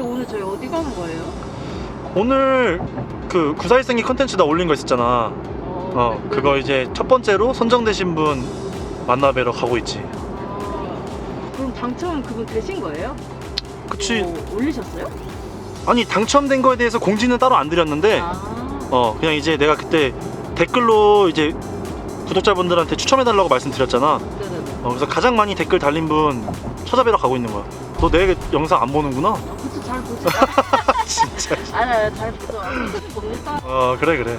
근데 오늘 저희 어디 가는 거예요? 오늘 그 구사일생이 컨텐츠 나 올린 거 있었잖아. 어, 어, 그거 이제 첫 번째로 선정되신 분 만나 뵈러 가고 있지. 아, 그럼 당첨 그분 되신 거예요? 그치. 뭐 올리셨어요? 아니, 당첨된 거에 대해서 공지는 따로 안 드렸는데, 아, 어, 그냥 이제 내가 그때 댓글로 이제 구독자분들한테 추첨해달라고 말씀드렸잖아. 네네네. 어, 그래서 가장 많이 댓글 달린 분 찾아뵈러 가고 있는 거야. 너 내 영상 안 보는구나? 아, 그쵸 잘 보죠. 진짜. 아니 아니 잘 보죠. 어떻게 봅니까? 어, 그래, 그래.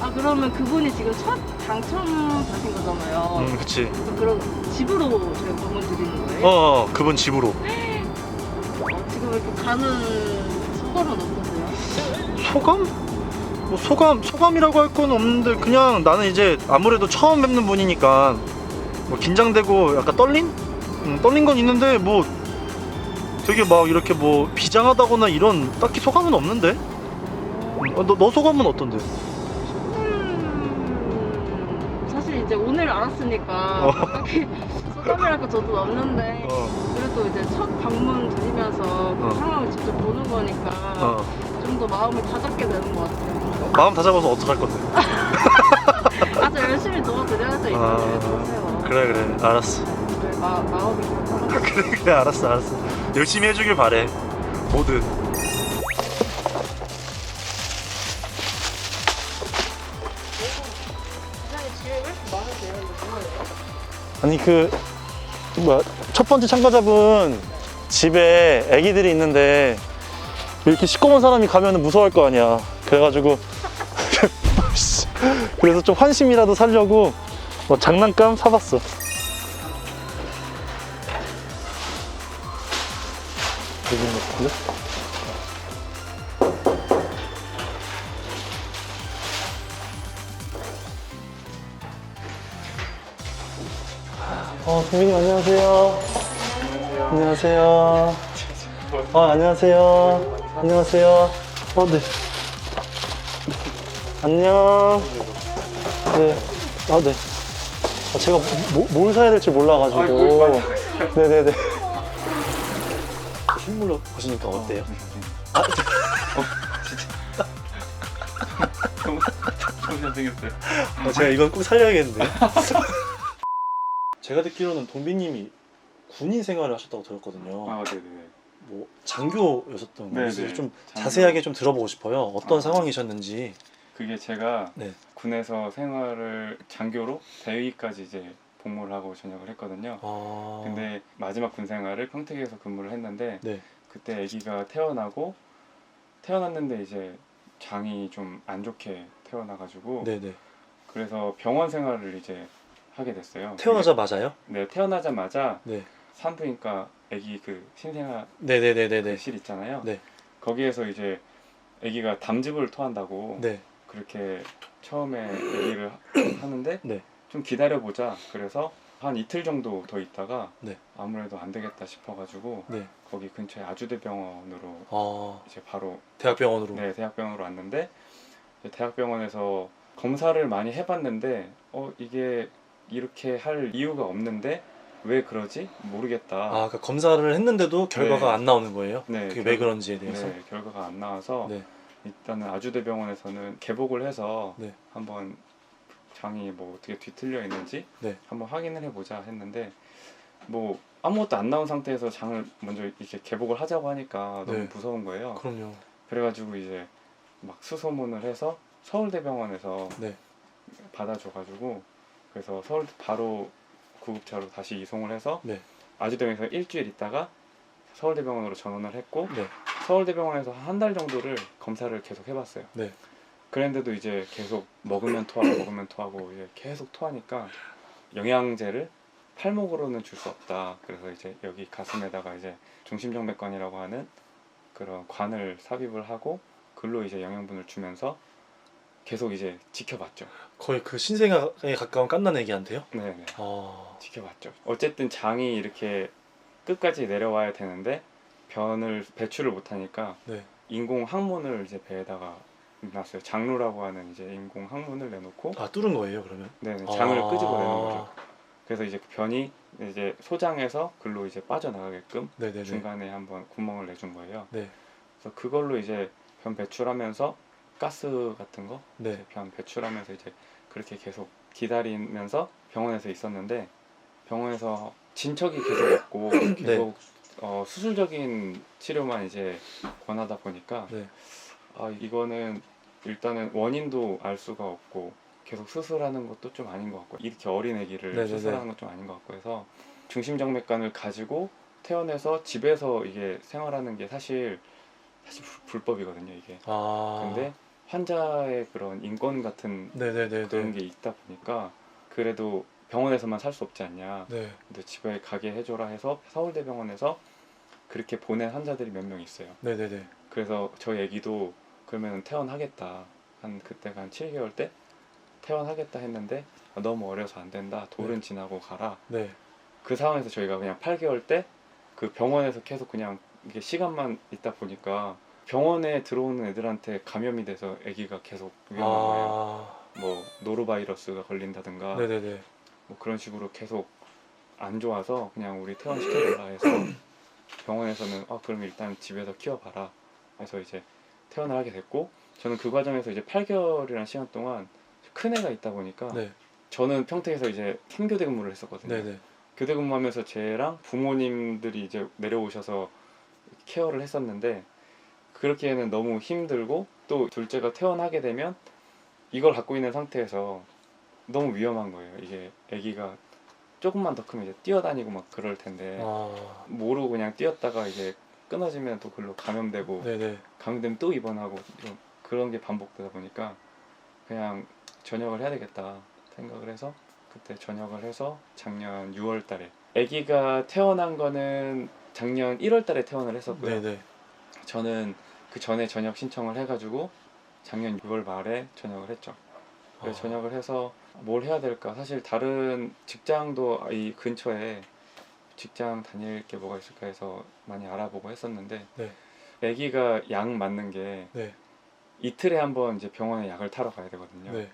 아, 아 그러면 그분이 지금 첫 당첨 받은 거잖아요. 음, 그치. 그럼 집으로 저희 선물 드리는 거예요? 어, 어, 그분 집으로. 어, 지금 이렇게 가는 소감은 어떠세요? 소감? 뭐 소감 소감이라고 할 건 없는데 그냥 나는 이제 아무래도 처음 뵙는 분이니까 뭐 긴장되고 약간 떨린? 음, 떨린 건 있는데 뭐 되게 막 이렇게 뭐 비장하다거나 이런 딱히 소감은 없는데. 음, 어, 너, 너 소감은 어떤데? 음, 사실 이제 오늘 알았으니까 어. 딱히 소감이랄 거 저도 없는데 어, 그래도 이제 첫 방문 드리면서 그 어. 상황을 직접 보는 거니까 어. 좀 더 마음을 다잡게 되는 것 같아요. 마음 다 잡아서 어떡할 건데? 아주 열심히 도와드려야죠 이번에 아, 보세요. 그래 그래 알았어. 네, 마, 마음이 그렇다는 거. 그래 그래 알았어 알았어. 열심히 해주길 바래. 뭐예요? 아니 그 뭐야 첫 번째 참가자분 집에 아기들이 있는데 이렇게 시꺼먼 사람이 가면 무서워할 거 아니야 그래가지고 씨, 그래서 좀 환심이라도 살려고 뭐 장난감 사봤어 여기 있는 거 어, 동민님 안녕하세요. 안녕하세요. 아, 안녕하세요. 안녕하세요. 어, 네. 안녕. 네. 아, 네. 아, 제가 뭐, 뭘 사야 될지 몰라가지고. 네네네. 실물로 보시니까 어 때요? 너무 너무 잘생겼어요. 아, 제가 이건 꼭 살려야겠는데. 제가 듣기로는 동빈님이 군인 생활을 하셨다고 들었거든요. 아 네네네. 뭐 장교였었던 네, 거예요. 네. 좀 장교. 자세하게 좀 들어보고 싶어요. 어떤 아. 상황이셨는지. 그게 제가 네. 군에서 생활을 장교로 대위까지 이제 복무를 하고 전역을 했거든요. 아. 근데 마지막 군 생활을 평택에서 근무를 했는데 네. 그때 아기가 태어나고 태어났는데 이제 장이 좀 안 좋게 태어나가지고 네네. 그래서 병원 생활을 이제 하게 됐어요. 태어나자마자요? 네 태어나자마자 네. 산부인과 아기 그 신생아 네네네네네. 실 있잖아요. 네. 거기에서 이제 아기가 담즙을 토한다고 네. 그렇게 처음에 얘기를 하는데 네. 좀 기다려 보자. 그래서 한 이틀 정도 더 있다가 네. 아무래도 안 되겠다 싶어가지고 네. 거기 근처에 아주대병원으로 아 이제 바로 대학병원으로. 네 대학병원으로 왔는데 이제 대학병원에서 검사를 많이 해봤는데 어 이게 이렇게 할 이유가 없는데 왜 그러지 모르겠다. 아 그러니까 검사를 했는데도 결과가 네. 안 나오는 거예요? 네, 그게 결- 왜 그런지에 대해서. 네, 결과가 안 나와서 네. 일단은 아주대병원에서는 개복을 해서 네. 한번 장이 뭐 어떻게 뒤틀려 있는지 네. 한번 확인을 해보자 했는데 뭐 아무것도 안 나온 상태에서 장을 먼저 이렇게 개복을 하자고 하니까 너무 네. 무서운 거예요. 그럼요. 그래가지고 이제 막 수소문을 해서 서울대병원에서 네. 받아줘가지고 그래서 서울 바로 구급차로 다시 이송을 해서 네. 아주대병원에서 일주일 있다가 서울대병원으로 전원을 했고 네. 서울대병원에서 한 달 정도를 검사를 계속 해봤어요. 네. 그랬는데도 이제 계속 먹으면 토하고 먹으면 토하고 이제 계속 토하니까 영양제를 팔목으로는 줄 수 없다. 그래서 이제 여기 가슴에다가 이제 중심정맥관이라고 하는 그런 관을 삽입을 하고 글로 이제 영양분을 주면서 계속 이제 지켜봤죠. 거의 그 신생아에 가까운 깐난 애기한테요? 네네. 아. 지켜봤죠. 어쨌든 장이 이렇게 끝까지 내려와야 되는데 변을 배출을 못하니까 네. 인공 항문을 이제 배에다가 놨어요. 장루라고 하는 이제 인공 항문을 내놓고 아 뚫은 거예요 그러면? 네, 장을 아. 끄집어내는 거죠. 그래서 이제 그 변이 이제 소장에서 글로 이제 빠져나가게끔 네네네. 중간에 한번 구멍을 내준 거예요. 네. 그래서 그걸로 이제 변 배출하면서 가스 같은 거 네. 변 배출하면서 이제 그렇게 계속 기다리면서 병원에서 있었는데 병원에서 진척이 계속 없고 네. 계속 어, 수술적인 치료만 이제 권하다 보니까 네. 아 이거는 일단은 원인도 알 수가 없고 계속 수술하는 것도 좀 아닌 것 같고 이렇게 어린 아기를 네네네. 수술하는 건 좀 아닌 것 같고 해서 중심정맥관을 가지고 퇴원해서 집에서 이게 생활하는 게 사실 사실 불- 불법이거든요 이게 아. 근데 환자의 그런 인권 같은 네네네. 그런 게 있다 보니까 그래도 병원에서만 살 수 없지 않냐 네. 근데 집에 가게 해줘라 해서 서울대병원에서 그렇게 보낸 환자들이 몇 명 있어요 네네네. 그래서 저희 애기도 그러면 퇴원하겠다 한 그때가 한 7개월 때 퇴원하겠다 했는데 아, 너무 어려서 안 된다 돌은 네. 지나고 가라 네. 그 상황에서 저희가 그냥 8개월 때 그 병원에서 계속 그냥 이게 시간만 있다 보니까 병원에 들어오는 애들한테 감염이 돼서 아기가 계속 위험한 거예요 아. 뭐 노로바이러스가 걸린다든가 네네네. 뭐 그런 식으로 계속 안 좋아서 그냥 우리 퇴원시켜달라 해서 병원에서는 아 그럼 일단 집에서 키워봐라 해서 이제 퇴원을 하게 됐고 저는 그 과정에서 이제 8개월이라는 시간 동안 큰 애가 있다 보니까 네. 저는 평택에서 이제 3교대 근무를 했었거든요 네네. 교대 근무하면서 쟤랑 부모님들이 이제 내려오셔서 케어를 했었는데 그렇기에는 너무 힘들고 또 둘째가 퇴원하게 되면 이걸 갖고 있는 상태에서 너무 위험한 거예요. 이게 아기가 조금만 더 크면 이제 뛰어다니고 막 그럴 텐데 아. 모르고 그냥 뛰었다가 이제 끊어지면 또 글로 감염되고 네네. 감염되면 또 입원하고 좀 그런 게 반복되다 보니까 그냥 전역을 해야 되겠다 생각을 해서 그때 전역을 해서 작년 6월 달에 아기가 태어난 거는 작년 1월 달에 퇴원을 했었고요. 네네. 저는 그 전에 전역 신청을 해가지고 작년 6월 말에 전역을 했죠. 그래서 아. 전역을 해서 뭘 해야 될까? 사실 다른 직장도 이 근처에 직장 다닐 게 뭐가 있을까 해서 많이 알아보고 했었는데 네. 아기가 약 맞는 게 네. 이틀에 한 번 이제 병원에 약을 타러 가야 되거든요. 네.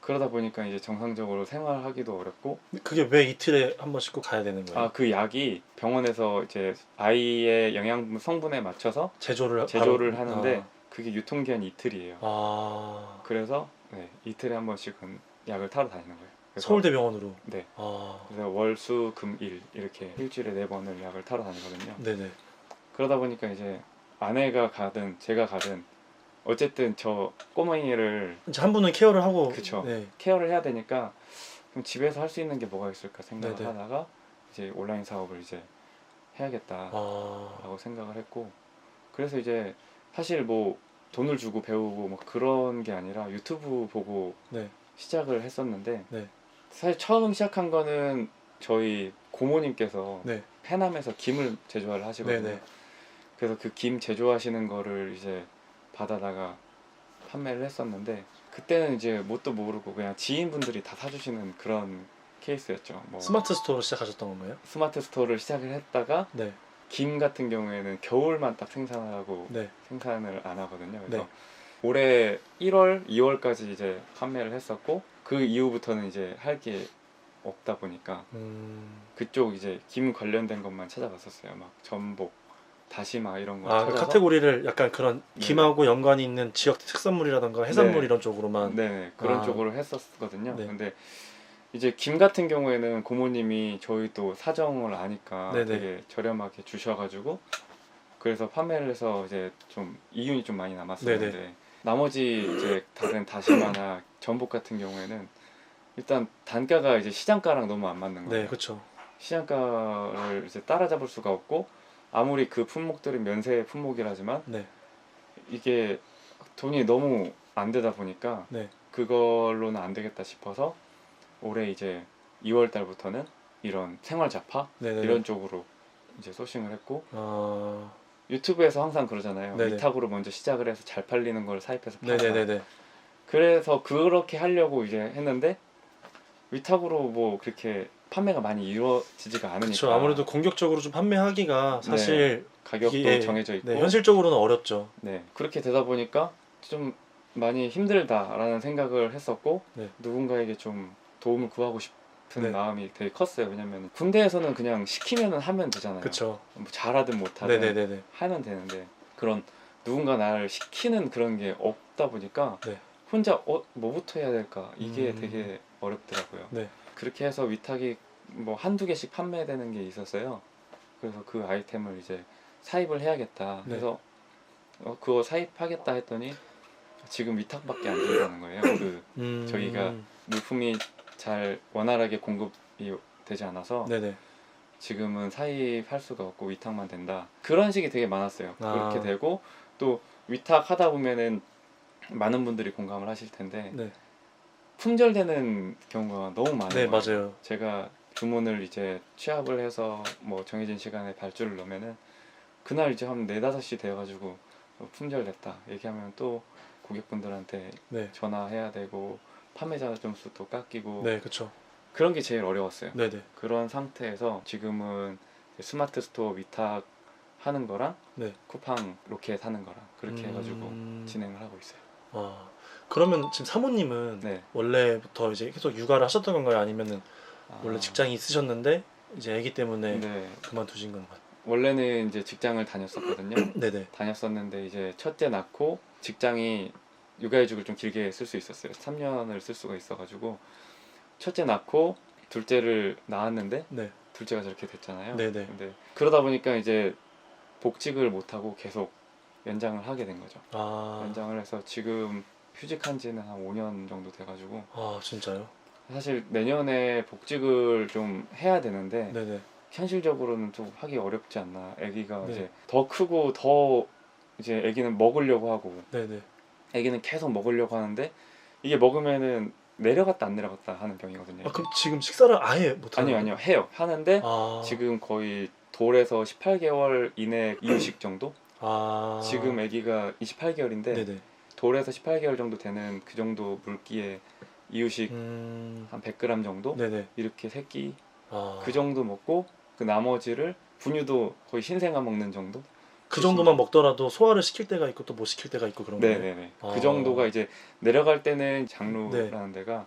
그러다 보니까 이제 정상적으로 생활하기도 어렵고 그게 왜 이틀에 한 번씩 꼭 가야 되는 거예요? 아 그 약이 병원에서 이제 아이의 영양 성분에 맞춰서 제조를 제조를 바로- 하는데 그게 유통기한이 이틀이에요. 아. 아. 그래서 네, 이틀에 한 번씩은 약을 타러 다니는 거예요. 서울대병원으로. 네. 아. 그래서 월수 금일 이렇게 일주일에 네 번을 약을 타러 다니거든요. 네네. 그러다 보니까 이제 아내가 가든 제가 가든 어쨌든 저 꼬맹이를 이제 한 분은 케어를 하고. 그쵸. 네. 케어를 해야 되니까 그럼 집에서 할 수 있는 게 뭐가 있을까 생각을 네네. 하다가 이제 온라인 사업을 이제 해야겠다라고 아. 생각을 했고 그래서 이제 사실 뭐 돈을 주고 배우고 뭐 그런 게 아니라 유튜브 보고 네. 시작을 했었는데 네. 사실 처음 시작한 거는 저희 고모님께서 네. 해남에서 김을 제조를 하시거든요. 네네. 그래서 그 김 제조하시는 거를 이제 받아다가 판매를 했었는데 그때는 이제 뭣도 모르고 그냥 지인분들이 다 사주시는 그런 케이스였죠. 뭐 스마트 스토어로 시작하셨던 건가요? 스마트 스토어를 시작을 했다가 네. 김 같은 경우에는 겨울만 딱 생산하고 네. 생산을 안 하거든요. 그래서 네. 올해 1월, 2월까지 이제 판매를 했었고 그 이후부터는 이제 할 게 없다 보니까 음. 그쪽 이제 김 관련된 것만 찾아봤었어요. 막 전복, 다시마 이런 거 아, 그 찾아서 카테고리를 약간 그런 네. 김하고 연관이 있는 지역 특산물이라던가 해산물 네. 이런 쪽으로만. 네네 그런 아. 쪽으로 했었거든요. 네. 근데 이제 김 같은 경우에는 고모님이 저희 또 사정을 아니까 네네. 되게 저렴하게 주셔가지고 그래서 판매를 해서 이제 좀 이윤이 좀 많이 남았었는데 네네. 나머지 이제 다른 다시마나 전복 같은 경우에는 일단 단가가 이제 시장가랑 너무 안 맞는 거예요. 네, 그렇죠. 시장가를 이제 따라잡을 수가 없고 아무리 그 품목들이 면세 품목이라지만 네. 이게 돈이 너무 안 되다 보니까 네. 그걸로는 안 되겠다 싶어서 올해 이제 2월 달부터는 이런 생활 잡화 네, 네. 이런 쪽으로 이제 소싱을 했고 아. 유튜브에서 항상 그러잖아요. 네네. 위탁으로 먼저 시작을 해서 잘 팔리는 걸 사입해서 네, 팔아. 네, 네, 네. 그래서 그렇게 하려고 이제 했는데 위탁으로 뭐 그렇게 판매가 많이 이루어지지가 않으니까 그렇죠. 아무래도 공격적으로 좀 판매하기가 사실 가격도 이게, 정해져 있고 네, 현실적으로는 어렵죠. 네, 그렇게 되다 보니까 좀 많이 힘들다라는 생각을 했었고 네. 누군가에게 좀 도움을 구하고 싶 은 네. 마음이 되게 컸어요. 왜냐면 군대에서는 그냥 시키면은 하면 되잖아요. 그쵸. 뭐 잘하든 못하든 네네네네. 하면 되는데 그런 누군가 나를 시키는 그런 게 없다 보니까 네. 혼자 어 뭐부터 해야 될까 이게 음. 되게 어렵더라고요. 네. 그렇게 해서 위탁이 뭐 한두 개씩 판매되는 게 있었어요. 그래서 그 아이템을 이제 사입을 해야겠다. 네. 그래서 어, 그거 사입하겠다 했더니 지금 위탁밖에 안 된다는 거예요. 그 음. 저희가 물품이 잘 원활하게 공급이 되지 않아서 네네. 지금은 사입할 수가 없고 위탁만 된다. 그런 식이 되게 많았어요. 아. 그렇게 되고 또 위탁하다 보면은 많은 분들이 공감을 하실 텐데 네. 품절되는 경우가 너무 많아요. 네 맞아요. 제가 주문을 이제 취합을 해서 뭐 정해진 시간에 발주를 넣으면은 그날 이제 한 4, 5시 돼가지고 어, 품절됐다 얘기하면 또 고객분들한테 네. 전화해야 되고 판매자 점수 또 깎이고 네 그쵸. 그런 게 제일 어려웠어요. 네 네. 그런 상태에서 지금은 스마트 스토어 위탁 하는 거랑 네. 쿠팡 로켓 하는 거랑 그렇게 해가지고 음. 진행을 하고 있어요. 아 그러면 지금 사모님은 네. 원래부터 이제 계속 육아를 하셨던 건가요? 아니면은 원래 아, 직장이 있으셨는데 이제 아기 때문에 네. 그만두신 건가요? 원래는 이제 직장을 다녔었거든요. 네네. 다녔었는데 이제 첫째 낳고 직장이 육아휴직을 좀 길게 쓸 수 있었어요. 3년을 쓸 수가 있어가지고 첫째 낳고 둘째를 낳았는데 네. 둘째가 저렇게 됐잖아요. 네네. 근데 그러다 보니까 이제 복직을 못 하고 계속 연장을 하게 된 거죠. 아. 연장을 해서 지금 휴직한 지는 한 5년 정도 돼가지고 아 진짜요? 사실 내년에 복직을 좀 해야 되는데 네네. 현실적으로는 좀 하기 어렵지 않나. 아기가 네. 이제 더 크고 더 이제 아기는 먹으려고 하고 네네. 아기는 계속 먹으려고 하는데 이게 먹으면은 내려갔다 안 내려갔다 하는 병이거든요. 아 그럼 지금 식사를 아예 못 하는 아니요 아니요 해요. 하는데 아. 지금 거의 돌에서 18개월 이내 이유식 정도? 아. 지금 아기가 28개월인데 네네. 돌에서 18개월 정도 되는 그 정도 물기에 이유식 음. 한 100g 정도 네네. 이렇게 새끼 아. 그 정도 먹고 그 나머지를 분유도 거의 신생아 먹는 정도? 그 정도만 먹더라도 소화를 시킬 때가 있고 또 못 시킬 때가 있고 그런 거예요. 네네네. 아. 그 정도가 이제 내려갈 때는 장루라는 네. 데가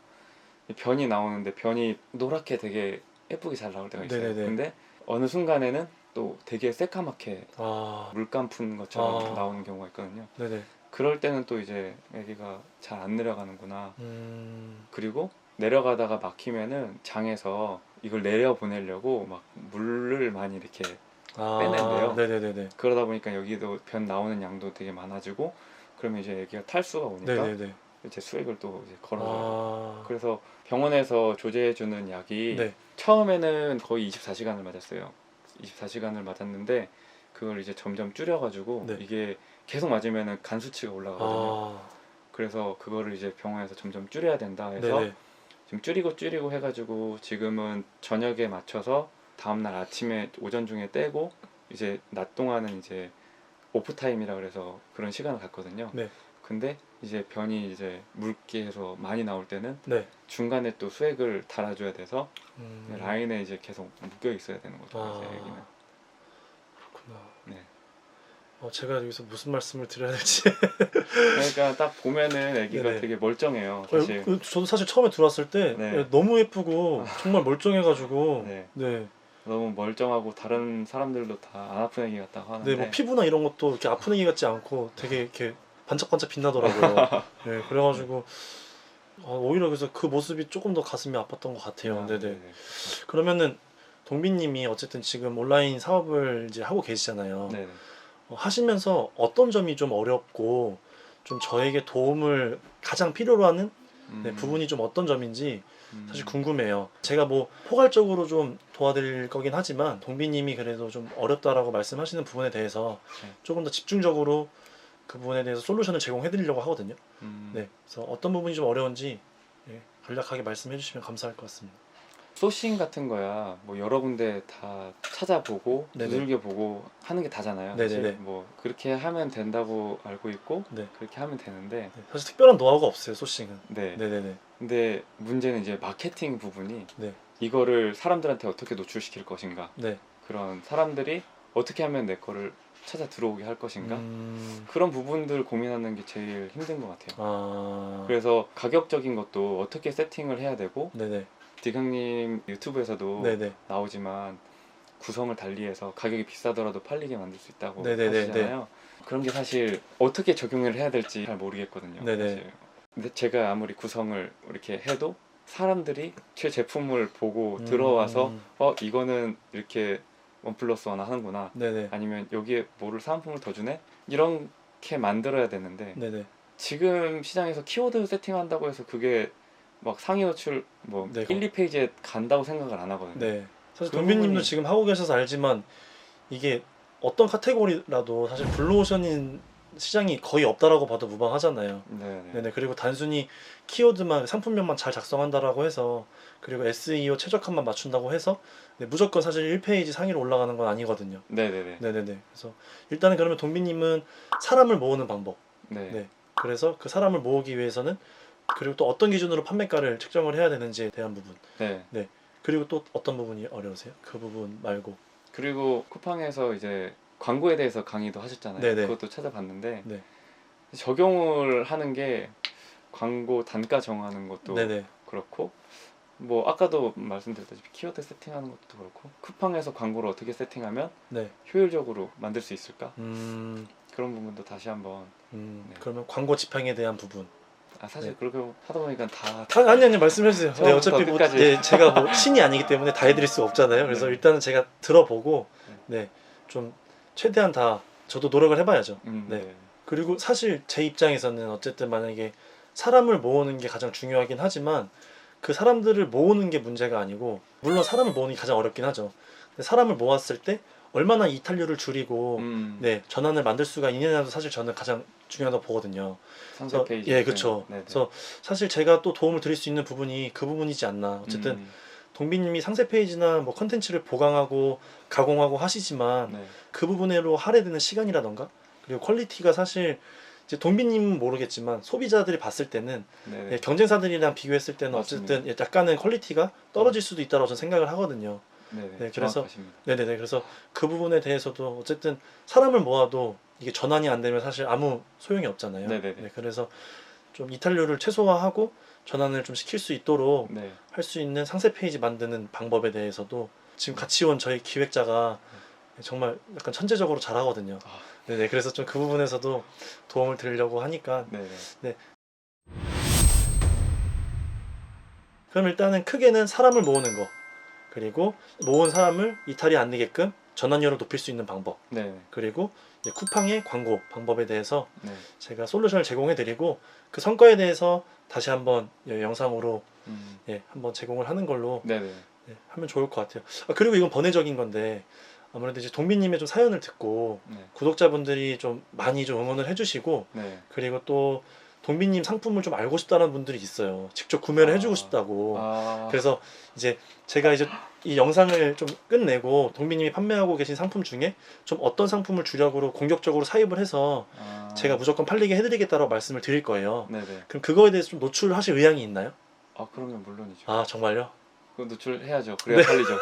변이 나오는데 변이 노랗게 되게 예쁘게 잘 나올 때가 있어요. 네네네. 근데 어느 순간에는 또 되게 새까맣게 아. 물감 푼 것처럼 아. 나오는 경우가 있거든요. 네네. 그럴 때는 또 이제 아기가 잘 안 내려가는구나. 음. 그리고 내려가다가 막히면은 장에서 이걸 내려 보내려고 막 물을 많이 이렇게 아. 빼낸대요. 네네네네. 그러다 보니까 여기도 변 나오는 양도 되게 많아지고 그러면 이제 애기가 탈수가 오니까 네네네. 이제 수액을 또 이제 걸어줘요. 아. 그래서 병원에서 조제해주는 약이 네. 처음에는 거의 24시간을 맞았어요. 24시간을 맞았는데 그걸 이제 점점 줄여가지고 네. 이게 계속 맞으면은 간 수치가 올라가거든요. 아. 그래서 그거를 이제 병원에서 점점 줄여야 된다 해서 네네. 지금 줄이고 줄이고 해가지고 지금은 저녁에 맞춰서 다음날 아침에 오전 중에 떼고 이제 낮 동안은 이제 오프 타임이라 그래서 그런 시간을 갖거든요. 네. 근데 이제 변이 이제 물기에서 많이 나올 때는 네. 중간에 또 수액을 달아줘야 돼서 음. 라인에 이제 계속 묶여 있어야 되는 거죠. 아. 이제 애기는. 그렇구나. 네. 어, 제가 여기서 무슨 말씀을 드려야 될지. 그러니까 딱 보면은 애기가 네네. 되게 멀쩡해요. 사실. 그, 저도 사실 처음에 들어왔을 때 네. 너무 예쁘고 정말 멀쩡해가지고 네. 네. 너무 멀쩡하고 다른 사람들도 다 안 아픈 애기 같다고 하는데 네, 뭐 피부나 이런 것도 이렇게 아픈 애기 같지 않고 되게 이렇게 반짝반짝 빛나더라고요. 네, 그래가지고 어, 오히려 그래서 그 모습이 조금 더 가슴이 아팠던 것 같아요. 아, 네네. 네네. 그러면은 동빈님이 어쨌든 지금 온라인 사업을 이제 하고 계시잖아요. 네네. 어, 하시면서 어떤 점이 좀 어렵고 좀 저에게 도움을 가장 필요로 하는 네, 음, 부분이 좀 어떤 점인지 음, 사실 궁금해요. 제가 뭐 포괄적으로 좀 도와드릴 거긴 하지만 동비님이 그래도 좀 어렵다라고 말씀하시는 부분에 대해서 네. 조금 더 집중적으로 그 부분에 대해서 솔루션을 제공해드리려고 하거든요. 음, 네, 그래서 어떤 부분이 좀 어려운지 예, 간략하게 말씀해주시면 감사할 것 같습니다. 소싱 같은 거야 뭐 여러 군데 다 찾아보고 네네. 두들겨 보고 하는 게 다잖아요. 네네네. 사실 뭐 그렇게 하면 된다고 알고 있고 네. 그렇게 하면 되는데 네, 사실 특별한 노하우가 없어요, 소싱은. 네. 네네네. 근데 문제는 이제 마케팅 부분이 네. 이거를 사람들한테 어떻게 노출시킬 것인가 네. 그런 사람들이 어떻게 하면 내 거를 찾아 들어오게 할 것인가 음, 그런 부분들 고민하는 게 제일 힘든 것 같아요. 아, 그래서 가격적인 것도 어떻게 세팅을 해야 되고 네네. 디강님 유튜브에서도 네네. 나오지만 구성을 달리해서 가격이 비싸더라도 팔리게 만들 수 있다고 네네네, 하시잖아요. 그런 게 사실 어떻게 적용을 해야 될지 잘 모르겠거든요. 네네. 사실. 근데 제가 아무리 구성을 이렇게 해도 사람들이 제 제품을 보고 음. 들어와서 어 이거는 이렇게 원 플러스 원 하는구나 네네. 아니면 여기에 뭐를 사은품을 더 주네 이렇게 만들어야 되는데 네네. 지금 시장에서 키워드 세팅한다고 해서 그게 막 상위 노출 뭐 네. 1, 2페이지에 간다고 생각을 안 하거든요. 네. 사실 그 동빈님도 부분이- 지금 하고 계셔서 알지만 이게 어떤 카테고리라도 사실 블루오션인 시장이 거의 없다라고 봐도 무방하잖아요. 네. 네네. 그리고 단순히 키워드만 상품명만 잘 작성한다라고 해서 그리고 SEO 최적화만 맞춘다고 해서 네, 무조건 사실 1페이지 상위로 올라가는 건 아니거든요. 네네네. 네네네. 그래서 일단은 그러면 동빈님은 사람을 모으는 방법. 네. 네. 그래서 그 사람을 모으기 위해서는 그리고 또 어떤 기준으로 판매가를 측정을 해야 되는지에 대한 부분. 네. 그리고 또 어떤 부분이 어려우세요? 그 부분 말고. 그리고 쿠팡에서 이제 광고에 대해서 강의도 하셨잖아요. 네네. 그것도 찾아봤는데 네. 적용을 하는 게 광고 단가 정하는 것도 네네. 그렇고 뭐 아까도 말씀드렸다시피 키워드 세팅하는 것도 그렇고 쿠팡에서 광고를 어떻게 세팅하면 네. 효율적으로 만들 수 있을까 음, 그런 부분도 다시 한번 음, 네. 그러면 광고 지평에 대한 부분. 아 사실 네. 그렇게 하다 보니까 다 다, 아니 아니 말씀해 주세요. 네, 어차피 뭐, 끝까지. 네, 제가 뭐 신이 아니기 때문에 다 해드릴 수 없잖아요. 그래서 네. 일단은 제가 들어보고 네, 좀 최대한 다 저도 노력을 해봐야죠. 음, 네. 네. 그리고 사실 제 입장에서는 어쨌든 만약에 사람을 모으는 게 가장 중요하긴 하지만 그 사람들을 모으는 게 문제가 아니고 물론 사람을 모으는 게 가장 어렵긴 하죠. 근데 사람을 모았을 때 얼마나 이탈률을 줄이고 음, 네 전환을 만들 수가 있느냐도 사실 저는 가장 중요하다고 보거든요. 그래서, 페이지 예, 그렇죠. 네, 네. 그래서 사실 제가 또 도움을 드릴 수 있는 부분이 그 부분이지 않나. 어쨌든 음, 동빈님이 상세 페이지나 뭐 컨텐츠를 보강하고 가공하고 하시지만 네. 그 부분으로 할애되는 시간이라던가 그리고 퀄리티가 사실 이제 동빈님은 모르겠지만 소비자들이 봤을 때는 네. 예, 경쟁사들이랑 비교했을 때는 맞습니다. 어쨌든 예, 약간은 퀄리티가 떨어질 수도 있다고 저는 생각을 하거든요. 네, 네. 네, 그래서- 정확하십니다. 네네네. 그래서 그 부분에 대해서도 어쨌든 사람을 모아도 이게 전환이 안 되면 사실 아무 소용이 없잖아요. 네네네. 네, 그래서 좀 이탈률을 최소화하고 전환을 좀 시킬 수 있도록 네. 할 수 있는 상세 페이지 만드는 방법에 대해서도 지금 같이 온 저희 기획자가 정말 약간 천재적으로 잘하거든요. 아. 네네. 그래서 좀 그 부분에서도 도움을 드리려고 하니까 네, 네. 그럼 일단은 크게는 사람을 모으는 거 그리고 모은 사람을 이탈이 안 되게끔 전환율을 높일 수 있는 방법 네, 네. 그리고 쿠팡의 광고 방법에 대해서 네. 제가 솔루션을 제공해 드리고 그 성과에 대해서 다시 한번 예, 영상으로 음, 예, 한번 제공을 하는 걸로 네, 네. 예, 하면 좋을 것 같아요. 아, 그리고 이건 번외적인 건데 아무래도 이제 동빈님의 좀 사연을 듣고 네. 구독자분들이 좀 많이 좀 응원을 해주시고 네. 그리고 또 동빈님 상품을 좀 알고 싶다는 분들이 있어요. 직접 구매를 아. 해주고 싶다고. 아, 그래서 이제 제가 이제 이 영상을 좀 끝내고 동빈님이 판매하고 계신 상품 중에 좀 어떤 상품을 주력으로 공격적으로 사입을 해서 아, 제가 무조건 팔리게 해드리겠다고 말씀을 드릴 거예요. 네, 네. 그럼 그거에 대해서 좀 노출하실 의향이 있나요? 아, 그러면 물론이죠. 아 정말요? 그거 노출해야죠. 그래야 팔리죠.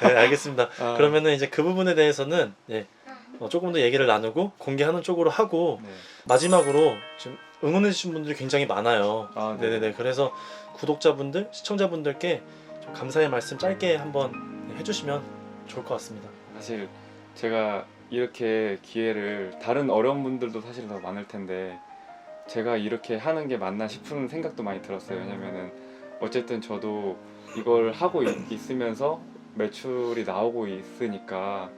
네 알겠습니다. 아, 그러면은 이제 그 부분에 대해서는 예, 어, 조금 더 얘기를 나누고 공개하는 쪽으로 하고 네. 마지막으로 지금 응원해주신 분들이 굉장히 많아요. 아, 네. 네네네. 그래서 구독자분들, 시청자분들께 좀 감사의 말씀 짧게 한번 해주시면 좋을 것 같습니다. 사실 제가 이렇게 기회를 다른 어려운 분들도 사실 더 많을 텐데 제가 이렇게 하는 게 맞나 싶은 생각도 많이 들었어요. 왜냐면은 어쨌든 저도 이걸 하고 있, 있으면서 매출이 나오고 있으니까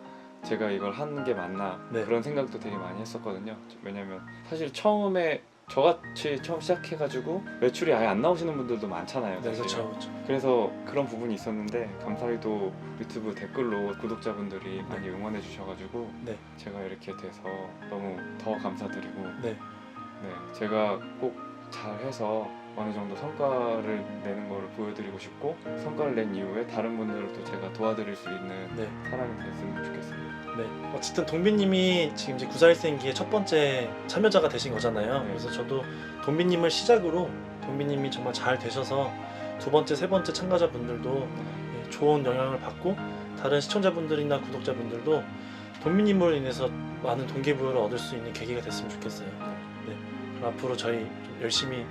제가 이걸 하는 게 맞나 네. 그런 생각도 되게 많이 했었거든요. 왜냐면 사실 처음에 저같이 처음 시작해가지고 매출이 아예 안 나오시는 분들도 많잖아요. 네, 사실. 그렇죠, 그렇죠. 그래서 그런 부분이 있었는데 감사히도 유튜브 댓글로 구독자분들이 많이 응원해 주셔가지고 네. 제가 이렇게 돼서 너무 더 감사드리고 네. 네, 제가 꼭 잘해서 어느 정도 성과를 내는 거를 보여드리고 싶고 성과를 낸 이후에 다른 분들도 제가 도와드릴 수 있는 네. 사람이 됐으면 좋겠습니다. 네. 어쨌든 동빈님이 지금 이제 구사일생기의 첫 번째 참여자가 되신 거잖아요. 네. 그래서 저도 동빈님을 시작으로 동빈님이 정말 잘 되셔서 두 번째, 세 번째 참가자분들도 예, 좋은 영향을 받고 다른 시청자분들이나 구독자분들도 동민님으로 인해서 많은 동기부여를 얻을 수 있는 계기가 됐으면 좋겠어요. 네. 그럼 앞으로 저희 좀 열심히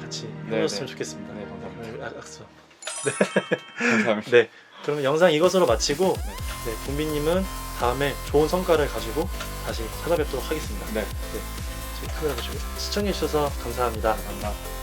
같이 네, 해보셨으면 네. 좋겠습니다. 네, 감사합니다. 오늘 아, 악수. 감사합니다. 네, 그러면 영상 이것으로 마치고 네, 군비님은 다음에 좋은 성과를 가지고 다시 찾아뵙도록 하겠습니다. 네, 저희 카메라 보시고 시청해 주셔서 감사합니다. 감사합니다.